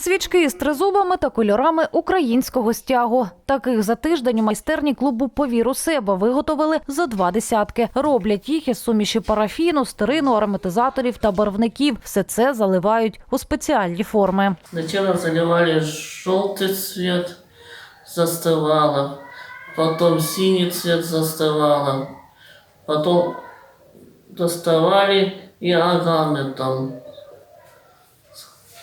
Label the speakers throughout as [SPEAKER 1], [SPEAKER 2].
[SPEAKER 1] Свічки із тризубами та кольорами українського стягу. Таких за тиждень у майстерні клубу «Повір у себе» виготовили за два десятки. Роблять їх із суміші парафіну, стерину, ароматизаторів та барвників. Все це заливають у спеціальні форми.
[SPEAKER 2] Сначала заливали желтый цвет, застывало. Потом синий цвет застывало. Потом доставали и аганы там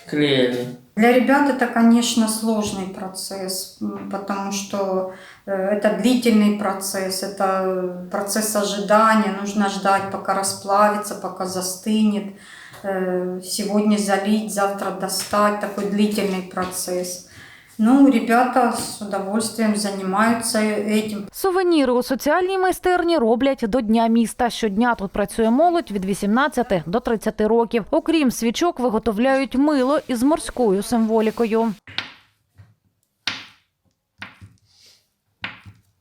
[SPEAKER 2] клеили.
[SPEAKER 3] Для ребят это, конечно, сложный процесс, потому что э, это длительный процесс, это процесс ожидания, нужно ждать, пока расплавится, пока застынет. Э, Сегодня залить, завтра достать, такой длительный процесс. Ну, ребята з удовольствием займаються этим.
[SPEAKER 1] Сувеніри у соціальній майстерні роблять до Дня міста. Щодня тут працює молодь від 18 до 30 років. Окрім свічок, виготовляють мило із морською символікою.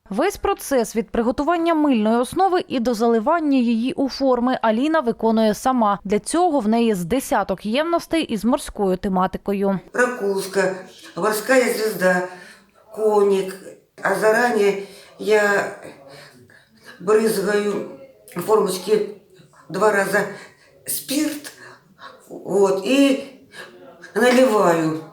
[SPEAKER 1] Весь процес від приготування мильної основи і до заливання її у форми Аліна виконує сама. Для цього в неї з десяток ємностей із морською тематикою.
[SPEAKER 4] Ракушка, морская звезда, коник. А заранее я брызгаю в формочки два раза спирт, вот, и наливаю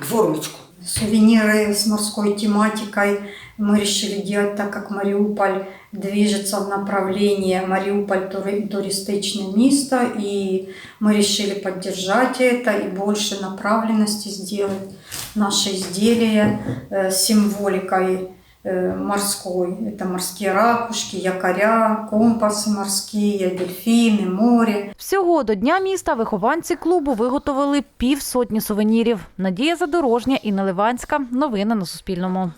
[SPEAKER 4] формочку.
[SPEAKER 3] Сувениры с морской тематикой. Мы решили делать, так как Мариуполь движется в направлении. Мариуполь тури- туристичное место, и мы решили поддержать это и больше направленности сделать. Наши изделия э, с символикой морской. Это морские ракушки, якоря, компасы морские, дельфины, море.
[SPEAKER 1] Всього до Дня міста вихованці клубу виготовили півсотні сувенірів. Надія Задорожня і Наливанська. Новини на Суспільному.